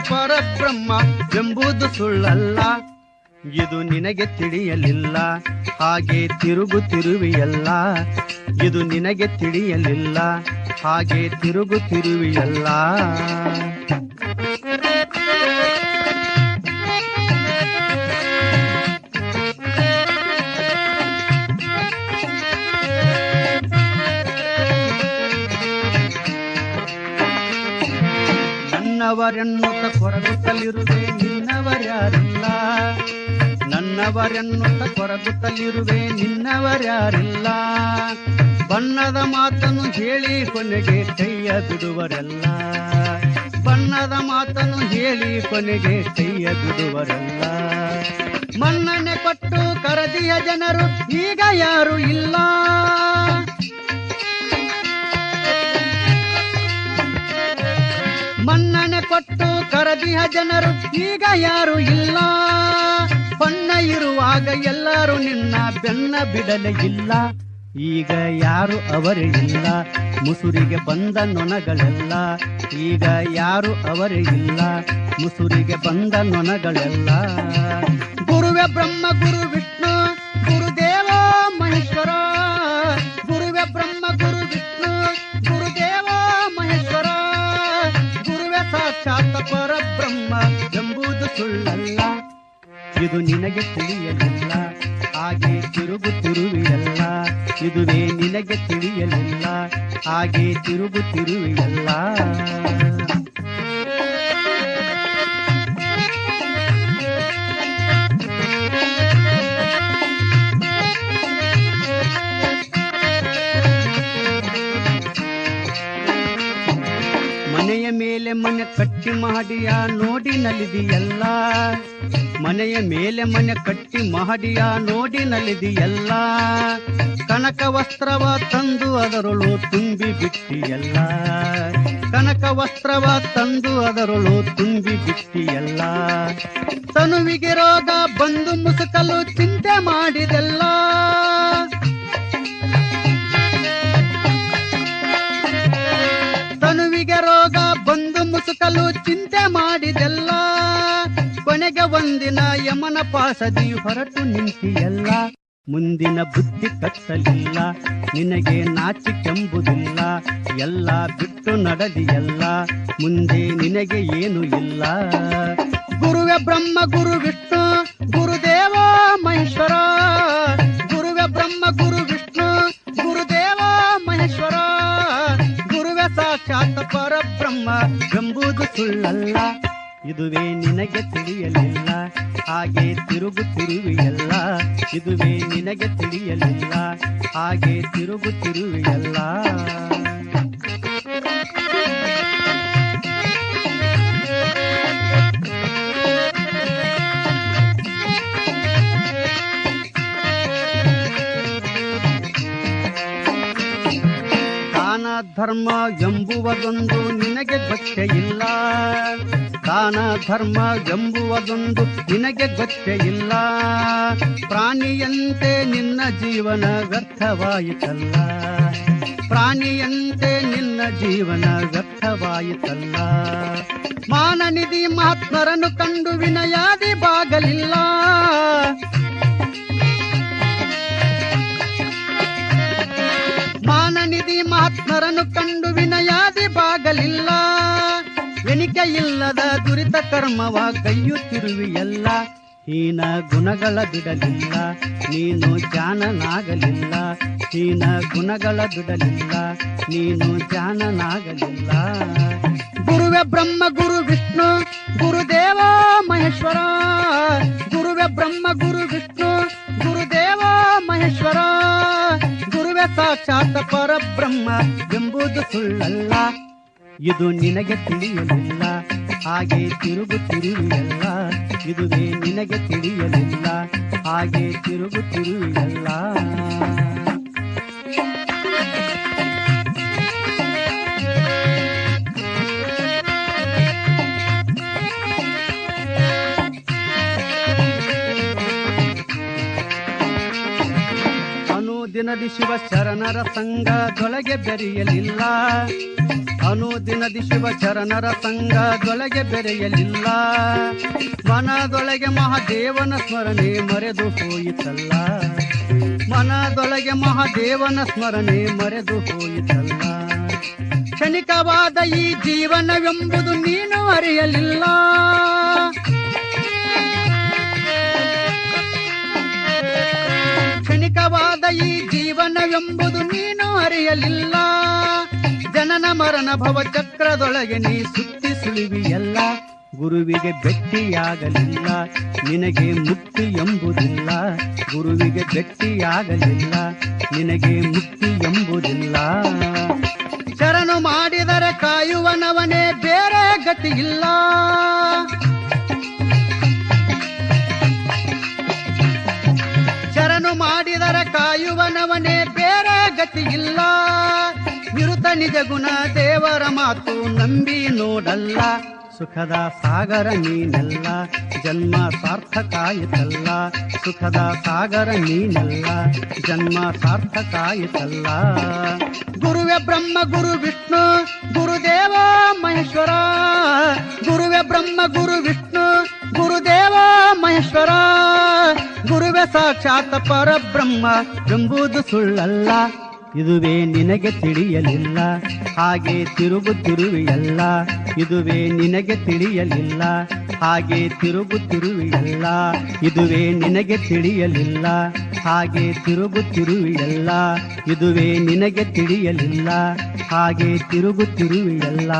ಪರಬ್ರಹ್ಮ ಎಂಬುದು ಸುಳ್ಳಲ್ಲ. ಇದು ನಿನಗೆ ತಿಳಿಯಲಿಲ್ಲ. ಹಾಗೆ ತಿರುಗುತ್ತಿರುವಿಯಲ್ಲ ಇದು ನಿನಗೆ ತಿಳಿಯಲಿಲ್ಲ. ಹಾಗೆ ತಿರುಗುತ್ತಿರುವಿಯಲ್ಲ ನನ್ನವರೆನ್ನುತ್ತ ಕೊರಗುತ್ತಲಿರುವೆ, ನಿನ್ನವರ್ಯಾರಿಲ್ಲ. ನನ್ನವರೆನ್ನುತ್ತ ಕೊರಗುತ್ತಲಿರುವೆ, ನಿನ್ನವರ್ಯಾರಿಲ್ಲ. ಬಣ್ಣದ ಮಾತನ್ನು ಹೇಳಿ ಕೊನೆಗೆ ಕೈಯ ಬಿಡುವರಲ್ಲ. ಬಣ್ಣದ ಮಾತನ್ನು ಹೇಳಿ ಕೊನೆಗೆ ಕೈಯ ಬಿಡುವರಲ್ಲ. ಮನ್ನಣೆ ಕೊಟ್ಟು ಕರದಿಯ ಜನರು ಈಗ ಯಾರು ಇಲ್ಲ. ಕೊಟ್ಟು ಕರದಿಯ ಜನರು, ಈಗ ಯಾರು ಇಲ್ಲ. ಬಣ್ಣ ಇರುವಾಗ ಎಲ್ಲರೂ ನಿನ್ನ ಬೆನ್ನ ಬಿಡಲೇ ಇಲ್ಲ. ಈಗ ಯಾರು ಅವರೇ ಇಲ್ಲ. ಮುಸುರಿಗೆ ಬಂದ ನೊಣಗಳೆಲ್ಲ. ಈಗ ಯಾರು ಅವರೇ ಇಲ್ಲ. ಮುಸುರಿಗೆ ಬಂದ ನೊಣಗಳೆಲ್ಲ. ಗುರುವೆ ಬ್ರಹ್ಮ ಗುರು ಸುಳ್ಳಲ್ಲ. ಇದು ನಿನಗೆ ತಿಳಿಯಲಿಲ್ಲ. ಹಾಗೆ ತಿರುಗುತ್ತಿರುವಿಯಲ್ಲ ಇದುವೇ ನಿನಗೆ ತಿಳಿಯಲಿಲ್ಲ. ಹಾಗೆ ತಿರುಗುತ್ತಿರುವಿಯಲ್ಲ ಮೇಲೆ ಮನೆ ಕಟ್ಟಿ ಮಹಡಿಯ ನೋಡಿ ನಲಿದಿಯಲ್ಲ. ಮನೆಯ ಮೇಲೆ ಮನೆ ಕಟ್ಟಿ ಮಹಡಿಯ ನೋಡಿ ನಲಿದಿಯಲ್ಲ. ಕನಕ ವಸ್ತ್ರವ ತಂದು ಅದರೊಳು ತುಂಬಿ ಬಿಟ್ಟಿಯಲ್ಲ. ಕನಕ ವಸ್ತ್ರವ ತಂದು ಅದರೊಳು ತುಂಬಿ ಬಿಟ್ಟಿಯಲ್ಲ. ತನುವಿಗೆ ರೋಗ ಬಂದು ಮುಸುಕಲು ಚಿಂತೆ ಮಾಡಿದೆಲ್ಲ. ಮುಸುಕಲು ಚಿಂತೆ ಮಾಡಿದೆಲ್ಲ. ಕೊನೆಗೆ ಒಂದಿನ ಯಮನ ಪಾಸದಿ ಹೊರಟು ನಿಂತಿಯಲ್ಲ. ಮುಂದಿನ ಬುದ್ಧಿ ಕತ್ತಲಿಲ್ಲ. ನಿನಗೆ ನಾಚಿಕೆಂಬುದಿಲ್ಲ ಎಲ್ಲ ಬಿಟ್ಟು ನಡೆದಿಯಲ್ಲ. ಮುಂದೆ ನಿನಗೆ ಏನು ಇಲ್ಲ. ಗುರುವೆ ಬ್ರಹ್ಮ ಗುರು ವಿಷ್ಣು ಗುರುದೇವ ಮಹೇಶ್ವರ. ಗುರುವೆ ಬ್ರಹ್ಮ ಗುರು ಸಾಕ್ಷಾತ್ ಪರಬ್ರಹ್ಮ ಎಂಬುದು ಸುಳ್ಳಲ್ಲ. ಇದುವೇ ನಿನಗೆ ತಿಳಿಯಲಿಲ್ಲ. ಹಾಗೆ ತಿರುಗುತ್ತಿರುವಿಯಲ್ಲ. ಇದುವೇ ನಿನಗೆ ತಿಳಿಯಲಿಲ್ಲ. ಹಾಗೆ ತಿರುಗುತ್ತಿರುವಿಯಲ್ಲ. ಧರ್ಮ ಎಂಬುವುದೊಂದು ನಿನಗೆ ಗೊತ್ತೇ ಇಲ್ಲ. ದಾನ ಧರ್ಮ ಎಂಬುವುದೊಂದು ನಿನಗೆ ಗೊತ್ತೇ ಇಲ್ಲ. ಪ್ರಾಣಿಯಂತೆ ನಿನ್ನ ಜೀವನ ವ್ಯರ್ಥವಾಯಿತಲ್ಲ. ಪ್ರಾಣಿಯಂತೆ ನಿನ್ನ ಜೀವನ ವ್ಯರ್ಥವಾಯಿತಲ್ಲ. ಮಾನನಿಧಿ ಮಹಾತ್ಮರನ್ನು ಕಂಡು ವಿನಯಾದಿ ಬಾಗಲಿಲ್ಲ. ಮಹಾತ್ಮರನ್ನು ಕಂಡು ವಿನಯಾದಿ ಬಾಗಲಿಲ್ಲ. ಎಣಿಕೆ ಇಲ್ಲದ ದುರಿತ ಕರ್ಮವ ಕೈಯುತ್ತಿರುವಿಯಲ್ಲ. ಹೀನ ಗುಣಗಳ ಬಿಡಲಿಲ್ಲ. ನೀನು ಜಾನನಾಗಲಿಲ್ಲ ಹೀನ ಗುಣಗಳ ಬಿಡಲಿಲ್ಲ. ನೀನು ಜಾನನಾಗಲಿಲ್ಲ ಗುರುವೆ ಬ್ರಹ್ಮ, ಗುರು ವಿಷ್ಣು, ಗುರುದೇವ ಮಹೇಶ್ವರ. ಎಂಬುದು ಸುಳ್ಳಲ್ಲ. ಇದು ನಿನಗೆ ತಿಳಿಯಲಿಲ್ಲ. ಹಾಗೆ ತಿರುಗು ತಿರುಗುತ್ತಿರುವಿಯಲ್ಲ. ಇದುವೇ ನಿನಗೆ ತಿಳಿಯಲಿಲ್ಲ. ಹಾಗೆ ತಿರುಗು ತಿರುಗುತ್ತಿರುವಿಯಲ್ಲ. ಅನುದಿನದಿ ಶಿವ ಶರಣರ ಸಂಘದೊಳಗೆ ಬೆರೆಯಲಿಲ್ಲ. ಅನುದಿನದಿ ಶಿವ ಚರಣರ ಸಂಘದೊಳಗೆ ಬೆರೆಯಲಿಲ್ಲ. ಮನದೊಳಗೆ ಮಹಾದೇವನ ಸ್ಮರಣೆ ಮರೆದು ಹೋಯಿತಲ್ಲ. ಮನದೊಳಗೆ ಮಹಾದೇವನ ಸ್ಮರಣೆ ಮರೆದು ಹೋಯಿತಲ್ಲ. ಕ್ಷಣಿಕವಾದ ಈ ಜೀವನವೆಂಬುದು ನೀನು ಅರಿಯಲಿಲ್ಲ. ಕ್ಷಣಿಕವಾದ ಈ ಜೀವನವೆಂಬುದು ನೀನು ಅರಿಯಲಿಲ್ಲ. ಜನನ ಮರಣ ಭವ ಚಕ್ರದೊಳಗೆ ನೀ ಸುತ್ತಿ ಸುಳಿವಿಯಲ್ಲ ಗುರುವಿಗೆ ಭೆಟ್ಟಿಯಾಗಲಿಲ್ಲ ನಿನಗೆ ಮುಕ್ತಿ ಎಂಬುದಿಲ್ಲ. ಗುರುವಿಗೆ ಭೆಟ್ಟಿಯಾಗಲಿಲ್ಲ ನಿನಗೆ ಮುಕ್ತಿ ಎಂಬುದಿಲ್ಲ. ಶರಣು ಮಾಡಿದರೆ ಕಾಯುವನವನೇ ಬೇರೆ ಗತಿ ಮಾಡಿದರೆ ಕಾಯುವನವನೇ ಬೇರೆ ಗತಿ ಇಲ್ಲ. ನಿರುತ ನಿಜ ಗುಣ ದೇವರ ಮಾತು ನಂಬಿ ನೋಡಲ್ಲ. ಸುಖದ ಸಾಗರ ನೀನೆಲ್ಲ, ಜನ್ಮ ಸಾರ್ಥಕಾಯಿತಲ್ಲ. ಸುಖದ ಸಾಗರ ನೀನೆಲ್ಲ, ಜನ್ಮ ಸಾರ್ಥಕಾಯಿತಲ್ಲ. ಗುರುವೆ ಬ್ರಹ್ಮ, ಗುರು ವಿಷ್ಣು, ಗುರುದೇವ ಮಹೇಶ್ವರ. ಗುರುವೆ ಬ್ರಹ್ಮ, ಗುರು ವಿಷ್ಣು, ಗುರುದೇವ ಮಹೇಶ್ವರ. ಗುರುವೆ ಸಾಕ್ಷಾತ್ ಪರಬ್ರಹ್ಮ ಎಂಬುದು ಸುಳ್ಳಲ್ಲ. ಇದುವೇ ನಿನಗೆ ತಿಳಿಯಲಿಲ್ಲ. ಹಾಗೆ ತಿರುಗು ತಿರುವಿಯಲ್ಲ ಇದುವೇ ನಿನಗೆ ತಿಳಿಯಲಿಲ್ಲ. ಹಾಗೆ ತಿರುಗು ತಿರುವಿಯಲ್ಲ ಇದುವೇ ನಿನಗೆ ತಿಳಿಯಲಿಲ್ಲ. ಹಾಗೆ ತಿರುಗು ತಿರುವಿಯಲ್ಲ ಇದುವೇ ನಿನಗೆ ತಿಳಿಯಲಿಲ್ಲ. ಹಾಗೆ ತಿರುಗುತ್ತಿರುವೆಯಲ್ಲ.